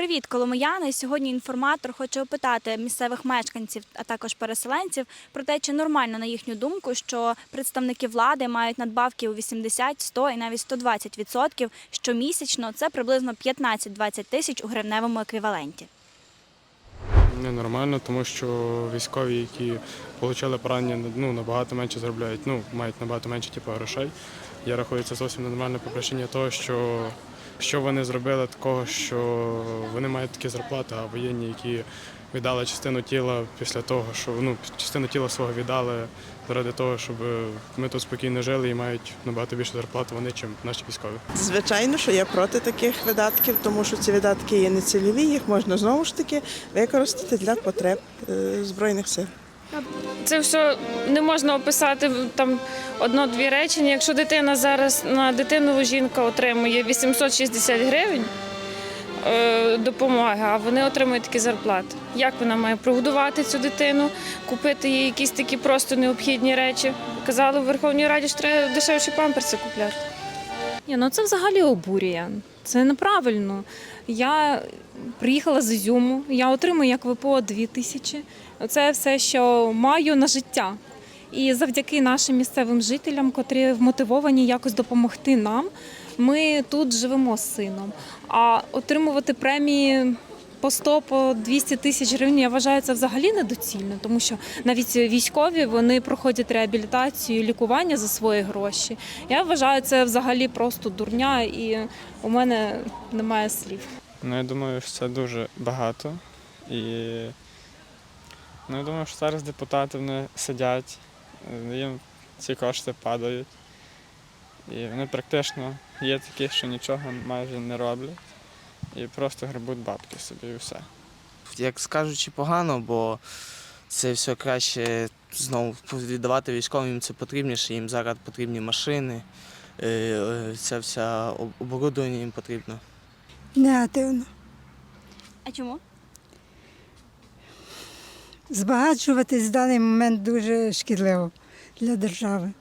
Привіт, коломияни! Сьогодні інформатор хоче опитати місцевих мешканців, а також переселенців про те, чи нормально на їхню думку, що представники влади мають надбавки у 80, 100 і навіть 120 відсотків щомісячно. Це приблизно 15-20 тисяч у гривневому еквіваленті. Ненормально, тому що військові, які отримали поранення, ну, набагато менше заробляють, ну, мають набагато менше типу, грошей. Я рахую це зовсім ненормально по причині того, що, що вони зробили такого, що вони мають такі зарплати, а воєнні, які віддали частину тіла після того, що ну, частину тіла свого віддали заради того, щоб ми тут спокійно жили і мають набагато більше зарплату вони, ніж наші військові. Звичайно, що я проти таких видатків, тому що ці видатки є нецільові, їх можна знову ж таки використати для потреб е, збройних сил. Це все не можна описати там одно-дві речення. Якщо дитина зараз на дитину жінка отримує 860 гривень е, допомоги, а вони отримують такі зарплати. Як вона має прогодувати цю дитину, купити їй якісь такі просто необхідні речі? Казали в Верховній Раді, що треба дешевші памперси купляти. Ні, ну це взагалі обурює. Це неправильно. Я приїхала з Ізюму, я отримую як ВПО 2 тисячі. Це все, що маю на життя. І завдяки нашим місцевим жителям, котрі вмотивовані якось допомогти нам, ми тут живемо з сином. А отримувати премії по 100, по 200 тисяч гривень, я вважаю, це взагалі недоцільно, тому що навіть військові вони проходять реабілітацію, лікування за свої гроші. Я вважаю, це взагалі просто дурня, і у мене немає слів. Ну, я думаю, що це дуже багато. І ну, я думаю, що зараз депутати вони сидять, їм ці кошти падають. І вони практично є такі, що нічого майже не роблять. І просто грибуть бабки собі і все. як скажучи, погано, бо це все краще знову віддавати військовим, їм це потрібніше, їм зараз потрібні машини, е, е, це все оборудовання їм потрібно. Негативно. А чому? Збагачуватись в даний момент дуже шкідливо для держави.